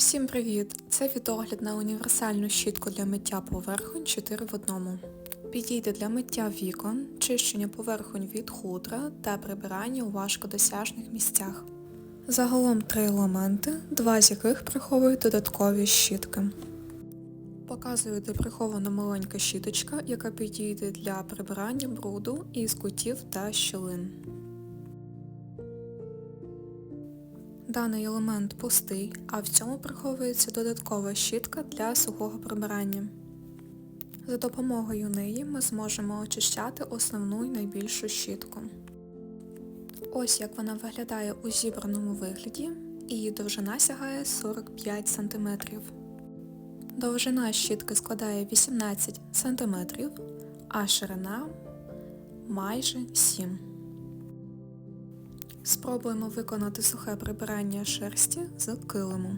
Всім привіт! Це відогляд на універсальну щітку для миття поверхонь 4 в одному. Підійде для миття вікон, чищення поверхонь від хутра та прибирання у важкодосяжних місцях. Загалом три елементи, два з яких приховують додаткові щітки. Показую, де прихована маленька щіточка, яка підійде для прибирання бруду із кутів та щілин. Даний елемент пустий, а в цьому приховується додаткова щітка для сухого прибирання. За допомогою неї ми зможемо очищати основну і найбільшу щітку. Ось як вона виглядає у зібраному вигляді, її довжина сягає 45 см. Довжина щітки складає 18 см, а ширина майже 7 см. Спробуємо виконати сухе прибирання шерсті з килиму.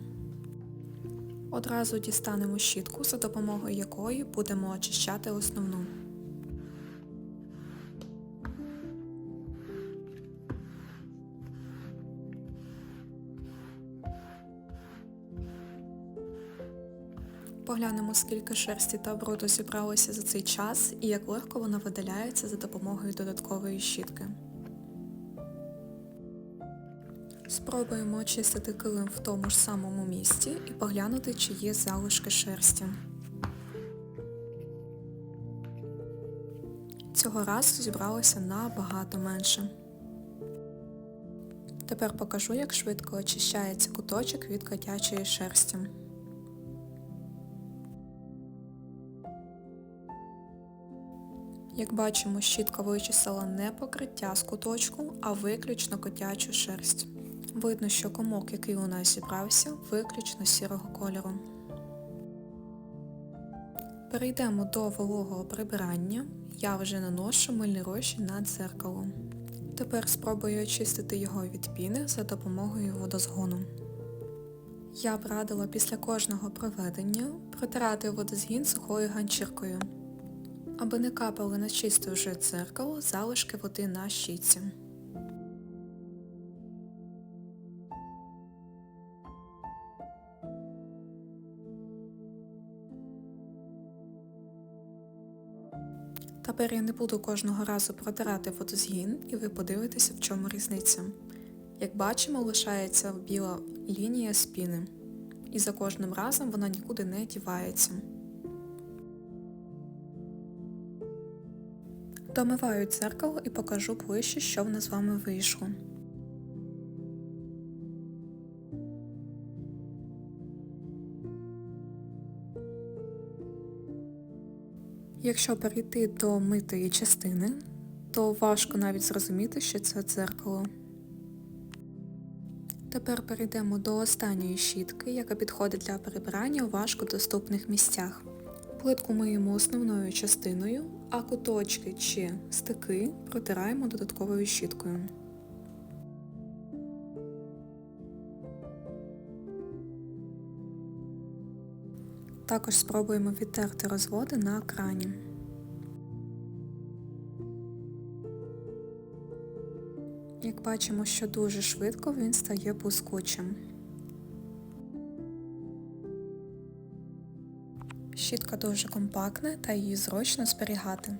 Одразу дістанемо щітку, за допомогою якої будемо очищати основну. Поглянемо, скільки шерсті та бруду зібралося за цей час і як легко вона видаляється за допомогою додаткової щітки. Спробуємо очистити килим в тому ж самому місці і поглянути, чи є залишки шерсті. Цього разу зібралося набагато менше. Тепер покажу, як швидко очищається куточок від котячої шерсті. Як бачимо, щітка вичистила не покриття з куточку, а виключно котячу шерсть. Видно, що комок, який у нас зібрався, виключно сірого кольору. Перейдемо до вологого прибирання. Я вже наношу мильний розчин на дзеркало. Тепер спробую очистити його від піни за допомогою водозгону. Я б радила після кожного проведення протирати водозгін сухою ганчіркою, аби не капали на чисте вже дзеркало залишки води на щітці. Тепер я не буду кожного разу протирати водозгін і ви подивитеся, в чому різниця. Як бачимо, лишається біла лінія спіни. І за кожним разом вона нікуди не дівається. Домиваю дзеркало і покажу ближче, що в нас з вами вийшло. Якщо перейти до митої частини, то важко навіть зрозуміти, що це дзеркало. Тепер перейдемо до останньої щітки, яка підходить для прибирання у важкодоступних місцях. Плитку миємо основною частиною, а куточки чи стики протираємо додатковою щіткою. Також спробуємо відтерти розводи на крані. Як бачимо, що дуже швидко він стає блискучим. Щітка дуже компактна та її зручно зберігати.